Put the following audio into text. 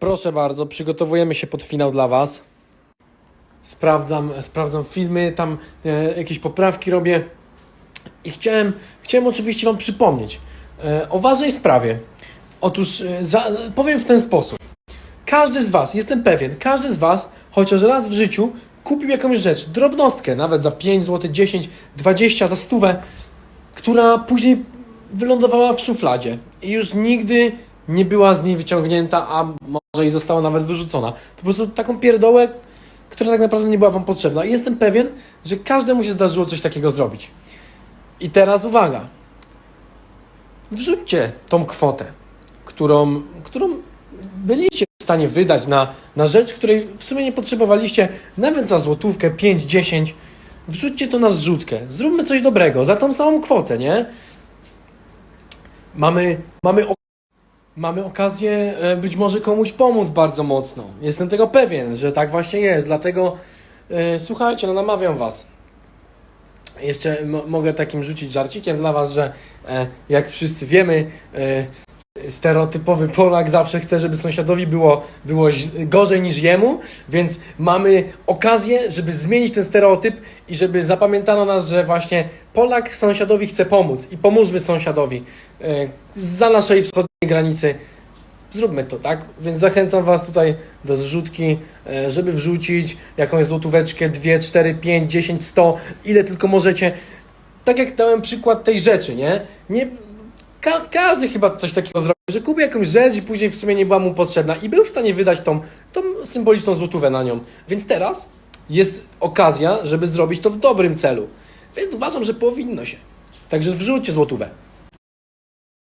Proszę bardzo, przygotowujemy się pod finał dla Was. Sprawdzam, sprawdzam filmy, tam e, jakieś poprawki robię. I chciałem, chciałem oczywiście Wam przypomnieć e, o ważnej sprawie. Otóż e, za, powiem w ten sposób. Każdy z Was, jestem pewien, każdy z Was chociaż raz w życiu kupił jakąś rzecz, drobnostkę, nawet za 5 zł, 10, 20, za stówę, która później wylądowała w szufladzie i już nigdy nie była z niej wyciągnięta, a może i została nawet wyrzucona. Po prostu taką pierdołę, która tak naprawdę nie była Wam potrzebna. I jestem pewien, że każdemu się zdarzyło coś takiego zrobić. I teraz uwaga. Wrzućcie tą kwotę, którą, którą byliście w stanie wydać na, na rzecz, której w sumie nie potrzebowaliście, nawet za złotówkę, 5, 10. Wrzućcie to na zrzutkę. Zróbmy coś dobrego za tą samą kwotę, nie? Mamy, mamy, mamy okazję e, być może komuś pomóc bardzo mocno. Jestem tego pewien, że tak właśnie jest. Dlatego e, słuchajcie, no namawiam Was. Jeszcze mo- mogę takim rzucić żarcikiem dla Was, że e, jak wszyscy wiemy, e, stereotypowy Polak zawsze chce, żeby sąsiadowi było, było gorzej niż jemu, więc mamy okazję, żeby zmienić ten stereotyp i żeby zapamiętano nas, że właśnie Polak sąsiadowi chce pomóc i pomóżmy sąsiadowi e, za naszej wschodniej granicy. Zróbmy to, tak? Więc zachęcam Was tutaj do zrzutki, e, żeby wrzucić jakąś złotóweczkę, 2, 4, 5, 10, 100, ile tylko możecie. Tak jak dałem przykład tej rzeczy, nie? nie ka każdy chyba coś takiego zrobił, że kupił jakąś rzecz i później w sumie nie była mu potrzebna i był w stanie wydać tą, tą symboliczną złotówę na nią. Więc teraz jest okazja, żeby zrobić to w dobrym celu. Więc uważam, że powinno się. Także wrzućcie złotówę.